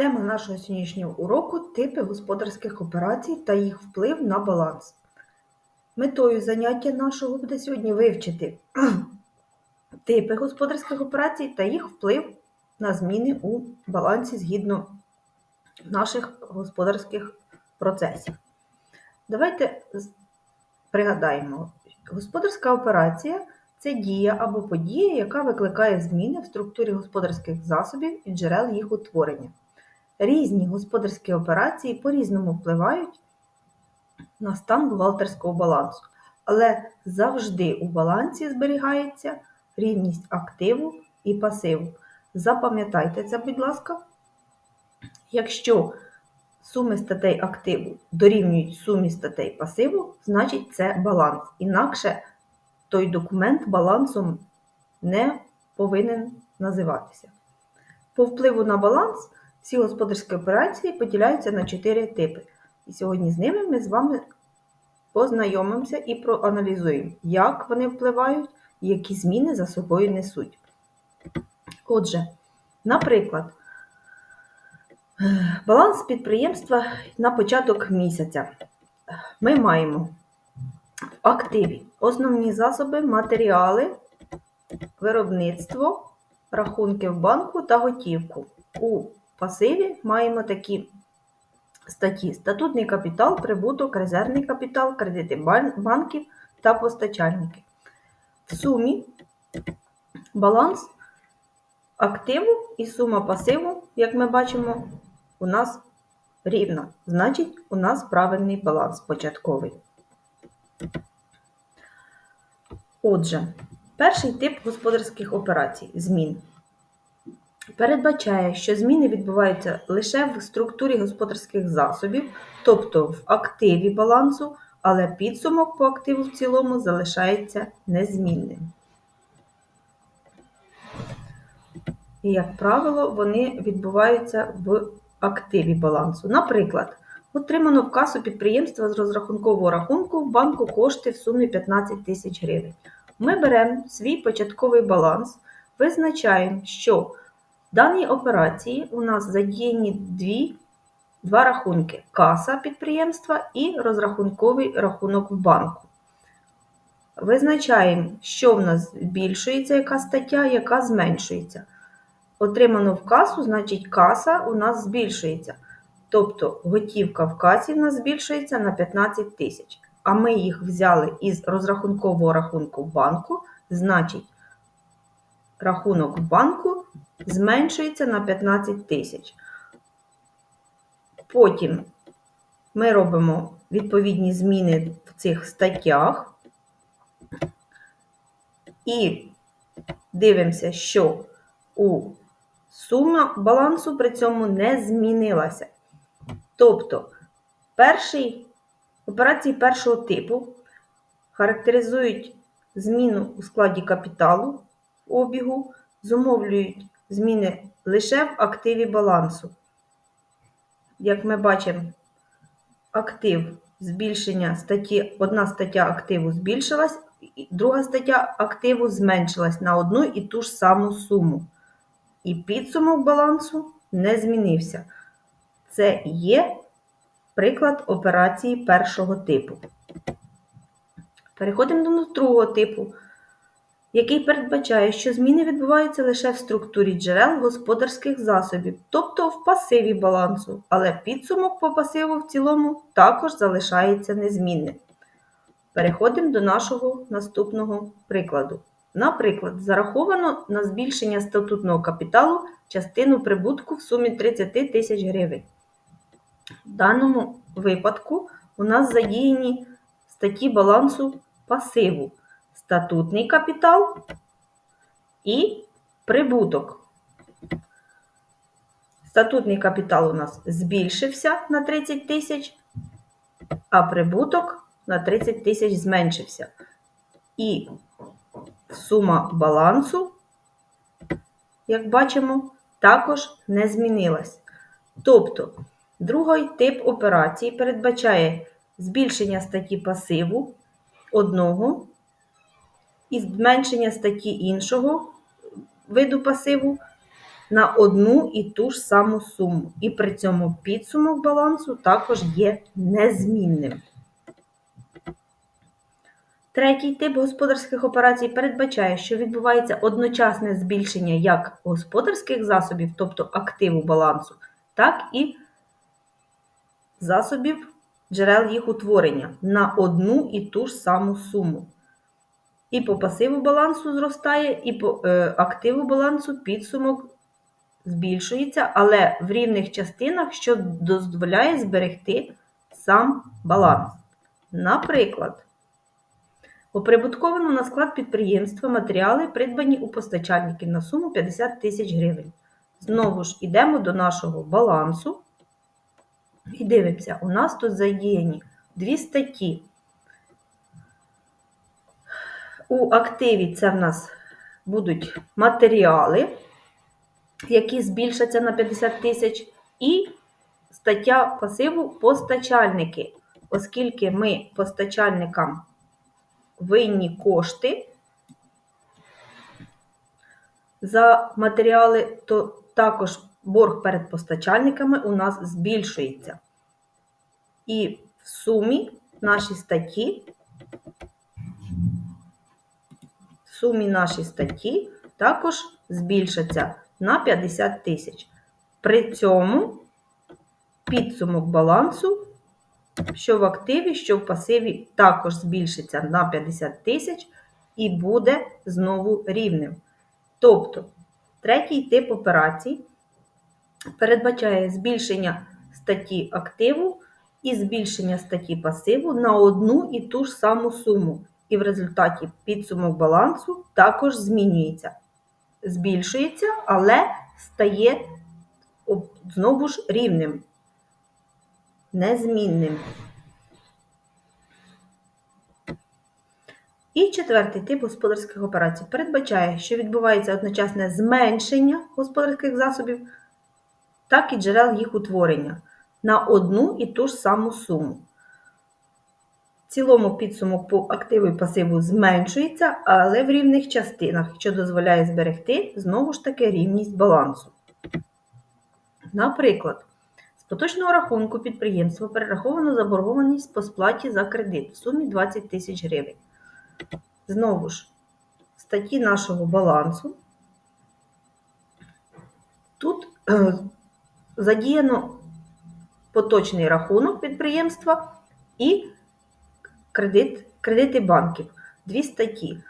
Тема нашого сьогоднішнього уроку типи господарських операцій та їх вплив на баланс. Метою заняття нашого буде сьогодні вивчити типи господарських операцій та їх вплив на зміни у балансі згідно наших господарських процесів. Давайте пригадаємо, господарська операція це дія або подія, яка викликає зміни в структурі господарських засобів і джерел їх утворення. Різні господарські операції по-різному впливають на стан бухгалтерського балансу, але завжди у балансі зберігається рівність активу і пасиву. Запам'ятайте це, будь ласка. Якщо суми статей активу дорівнюють сумі статей пасиву, значить це баланс. Інакше той документ балансом не повинен називатися. По впливу на баланс всі господарські операції поділяються на чотири типи. І сьогодні з ними ми з вами познайомимося і проаналізуємо, як вони впливають які зміни за собою несуть. Отже, наприклад, баланс підприємства на початок місяця. Ми маємо в активі основні засоби, матеріали, виробництво, рахунки в банку та готівку. У пасиві маємо такі статті: статутний капітал, прибуток, резервний капітал, кредити банків та постачальники. В сумі баланс активу і сума пасиву, як ми бачимо, у нас рівна. Значить, у нас правильний баланс початковий. Отже, перший тип господарських операцій змін передбачає, що зміни відбуваються лише в структурі господарських засобів, тобто в активі балансу, але підсумок по активу в цілому залишається незмінним. І, як правило, вони відбуваються в активі балансу. Наприклад, отримано в касу підприємства з розрахункового рахунку в банку кошти в сумі 15 тисяч гривень. Ми беремо свій початковий баланс, визначаємо, що в даній операції у нас задіяні дві, два рахунки: каса підприємства і розрахунковий рахунок в банку. Визначаємо, що в нас збільшується, яка стаття, яка зменшується. Отримано в касу, значить каса у нас збільшується. Тобто готівка в касі в нас збільшується на 15 тисяч. А ми їх взяли із розрахункового рахунку банку, значить, рахунок банку зменшується на 15 тисяч. Потім ми робимо відповідні зміни в цих статтях і дивимося, що у сума балансу при цьому не змінилася. Тобто, перший, операції першого типу характеризують зміну у складі капіталу обігу, зумовлюють зміни лише в активі балансу. Як ми бачимо, актив збільшення статті, одна стаття активу збільшилась, друга стаття активу зменшилась на одну і ту ж саму суму. І підсумок балансу не змінився. Це є приклад операції першого типу. Переходимо до другого типу, який передбачає, що зміни відбуваються лише в структурі джерел господарських засобів, тобто в пасиві балансу, але підсумок по пасиву в цілому також залишається незмінним. Переходимо до нашого наступного прикладу. Наприклад, зараховано на збільшення статутного капіталу частину прибутку в сумі 30 тисяч гривень. В даному випадку у нас задіяні статті балансу пасиву, статутний капітал і прибуток. Статутний капітал у нас збільшився на 30 тисяч, а прибуток на 30 тисяч зменшився. І сума балансу, як бачимо, також не змінилась. Тобто, другий тип операції передбачає збільшення статті пасиву одного і зменшення статті іншого виду пасиву на одну і ту ж саму суму. І при цьому підсумок балансу також є незмінним. Третій тип господарських операцій передбачає, що відбувається одночасне збільшення як господарських засобів, тобто активу балансу, так і засобів джерел їх утворення на одну і ту ж саму суму. І по пасиву балансу зростає, і по е, активу балансу підсумок збільшується, але в рівних частинах, що дозволяє зберегти сам баланс. Наприклад, оприбутковано на склад підприємства матеріали, придбані у постачальників на суму 50 тисяч гривень. Знову ж йдемо до нашого балансу і дивимося, у нас тут задіяні дві статті. У активі це в нас будуть матеріали, які збільшаться на 50 тисяч, і стаття пасиву постачальники, оскільки ми постачальникам винні кошти за матеріали, то також борг перед постачальниками у нас збільшується. І в сумі наші статті, сумі наші статті також збільшаться на 50 тисяч. При цьому підсумок балансу, що в активі, що в пасиві, також збільшиться на 50 тисяч і буде знову рівним. Тобто, третій тип операцій передбачає збільшення статті активу і збільшення статті пасиву на одну і ту ж саму суму. І в результаті підсумок балансу також змінюється. Збільшується, але стає знову ж рівним, незмінним. І четвертий тип господарських операцій передбачає, що відбувається одночасне зменшення господарських засобів, так і джерел їх утворення на одну і ту ж саму суму. Цілому підсумок по активу і пасиву зменшується, але в рівних частинах, що дозволяє зберегти знову ж таки рівність балансу. Наприклад, з поточного рахунку підприємства перераховано заборгованість по сплаті за кредит в сумі 20 тисяч гривень. Знову ж, статті нашого балансу. Тут е, задіяно поточний рахунок підприємства і кредит, кредити банків. Дві статті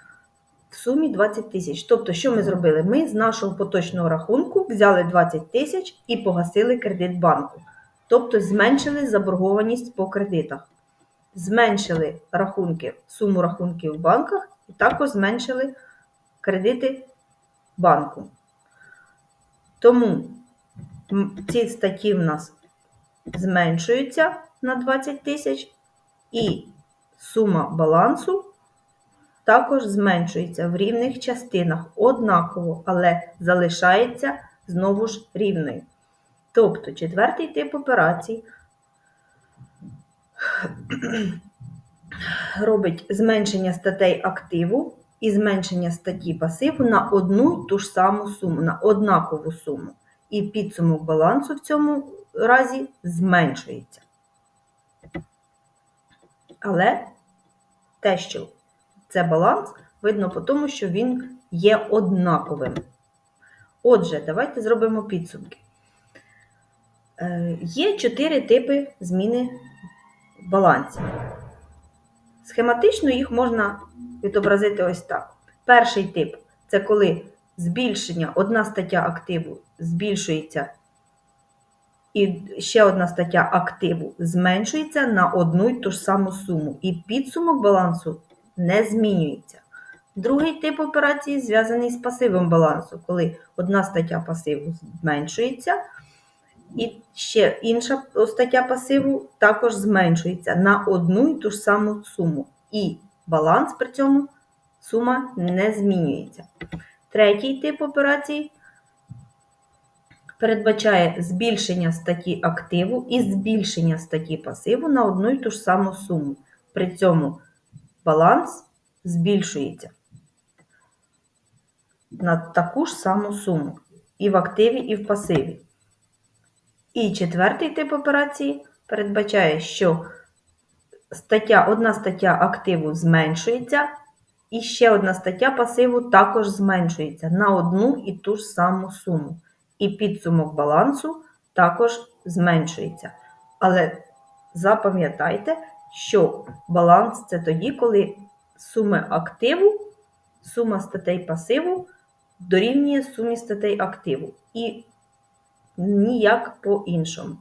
в сумі 20 тисяч. Тобто, що ми зробили? Ми з нашого поточного рахунку взяли 20 тисяч і погасили кредит банку. Тобто зменшили заборгованість по кредитах. Зменшили рахунки, суму рахунків в банках і також зменшили кредити банку. Тому ці статті в нас зменшуються на 20 тисяч, і сума балансу також зменшується в рівних частинах однаково, але залишається знову ж рівною. Тобто четвертий тип операцій робить зменшення статей активу і зменшення статті пасиву на одну ту ж саму суму, на однакову суму. І підсумок балансу в цьому разі зменшується. Але те, що це баланс, видно по тому, що він є однаковим. Отже, давайте зробимо підсумки. Е, є чотири типи зміни в балансі. Схематично їх можна відобразити ось так. Перший тип це коли збільшення, одна стаття активу збільшується, і ще одна стаття активу зменшується на одну й ту ж саму суму. І підсумок балансу не змінюється. Другий тип операції зв'язаний з пасивом балансу, коли одна стаття пасиву зменшується, і ще інша стаття пасиву також зменшується на одну і ту ж саму суму. І баланс при цьому сума не змінюється. Третій тип операцій передбачає збільшення статті активу і збільшення статті пасиву на одну і ту ж саму суму. При цьому баланс збільшується на таку ж саму суму. і в активі, і в пасиві. І четвертий тип операції передбачає, що стаття, одна стаття активу зменшується, і ще одна стаття пасиву також зменшується на одну і ту ж саму суму. І підсумок балансу також зменшується. Але запам'ятайте, що баланс це тоді, коли суми активу, сума статей пасиву дорівнює сумі статей активу. І ніяк по-іншому.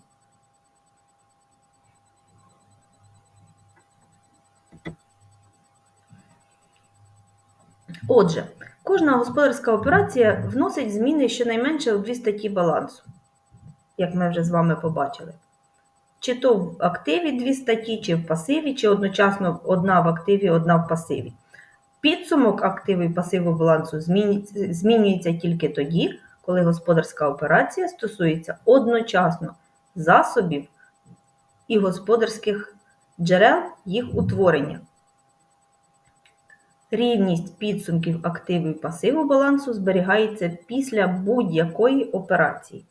Отже, кожна господарська операція вносить зміни щонайменше у дві статті балансу, як ми вже з вами побачили. Чи то в активі дві статті, чи в пасиві, чи одночасно одна в активі, одна в пасиві. Підсумок активу і пасиву балансу змінюється тільки тоді, коли господарська операція стосується одночасно засобів і господарських джерел їх утворення. Рівність підсумків активу і пасиву балансу зберігається після будь-якої операції.